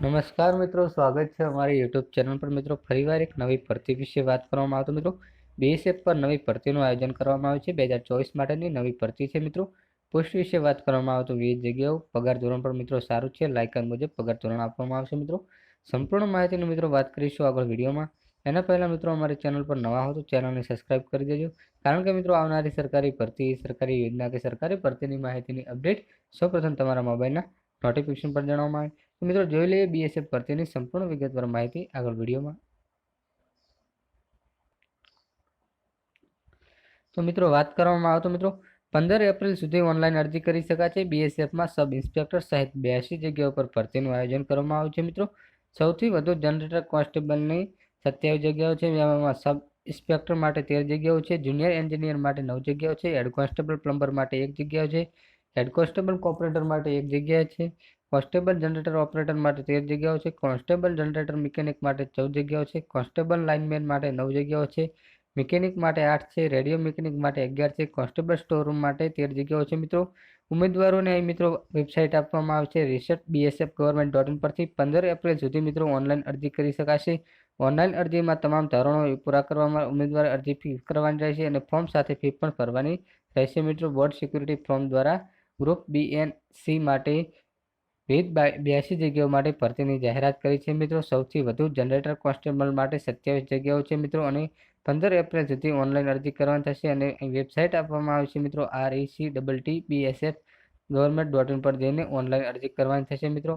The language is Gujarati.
નમસ્કાર મિત્રો, સ્વાગત છે અમારી યુટ્યુબ ચેનલ પર. મિત્રો, ફરીવાર એક નવી ભરતી વિશે વાત કરવામાં આવતો મિત્રો બીએસએફ પર નવી ભરતીનું આયોજન કરવામાં આવ્યું છે. બે હજાર ચોવીસ માટેની નવી ભરતી છે મિત્રો. પોસ્ટ વિશે વાત કરવામાં આવે વિવિધ જગ્યાઓ, પગાર ધોરણ પર મિત્રો સારું છે. લાયકાત મુજબ પગાર ધોરણ આપવામાં આવશે મિત્રો. સંપૂર્ણ માહિતીની મિત્રો વાત કરીશું આગળ વિડીયોમાં. એના પહેલાં મિત્રો, અમારી ચેનલ પર નવા હો તો ચેનલને સબસ્ક્રાઇબ કરી દેજો. કારણ કે મિત્રો, આવનારી સરકારી ભરતી, સરકારી યોજના કે સરકારી ભરતીની માહિતીની અપડેટ સૌપ્રથમ તમારા મોબાઈલના નોટિફિકેશન પર જણાવવામાં આવે. મિત્રો જોઈ લઈએ બીએસએફ ભરતીની સંપૂર્ણ વિગતવાર માહિતી આગળ વિડીયોમાં. તો મિત્રો વાત કરવામાં આવે તો મિત્રો પંદર એપ્રિલ સુધી ઓનલાઈન અરજી કરી શકાય છે બીએસએફમાં સબ ઇન્સ્પેક્ટર સહિત બ્યાસી જગ્યાઓ પર ભરતીનું આયોજન કરવામાં આવ્યું છે મિત્રો. સૌથી વધુ જનરેટર કોન્સ્ટેબલની સત્યાવીસ જગ્યાઓ છે. જેમાં સબ ઇન્સ્પેક્ટર માટે તેર જગ્યાઓ છે. જુનિયર એન્જિનિયર માટે નવ જગ્યાઓ છે. હેડ કોન્સ્ટેબલ પ્લમ્બર માટે એક જગ્યાઓ છે. હેડ કોન્સ્ટેબલ કોપરેટર માટે એક જગ્યા છે કોન્સ્ટેબલ જનરેટર ઓપરેટર માટે તેર જગ્યાઓ છે કોન્સ્ટેબલ જનરેટર મિકેનિક માટે ચૌદ જગ્યાઓ છે કોન્સ્ટેબલ લાઇનમેન માટે નવ જગ્યાઓ છે મિકેનિક માટે આઠ છે રેડિયો મિકેનિક માટે અગિયાર છે કોન્સ્ટેબલ સ્ટોર રૂમ માટે તેર જગ્યાઓ છે મિત્રો. ઉમેદવારોને અહીં મિત્રો વેબસાઇટ આપવામાં આવે છે research BSF government dot in પરથી પંદર એપ્રિલ સુધી મિત્રો ઓનલાઈન અરજી કરી શકાશે. ઓનલાઈન અરજીમાં તમામ ધોરણો પૂરા કરવામાં ઉમેદવારે અરજી ફી કરવાની રહેશે અને ફોર્મ સાથે ફી પણ ભરવાની રહેશે મિત્રો. બોર્ડ સિક્યુરિટી ફોર્મ દ્વારા ગ્રુપ બી એન સી માટે વિવિધ બ્યાસી જગ્યાઓ માટે ભરતીની જાહેરાત કરી છે મિત્રો. સૌથી વધુ જનરેટર કોન્સ્ટેબલ માટે સત્યાવીસ જગ્યાઓ છે મિત્રો અને પંદર એપ્રિલ સુધી ઓનલાઈન અરજી કરવાની થશે અને વેબસાઇટ આપવામાં આવે છે મિત્રો. R E C double T BSF government dot in પર જઈને ઓનલાઈન અરજી કરવાની થશે મિત્રો.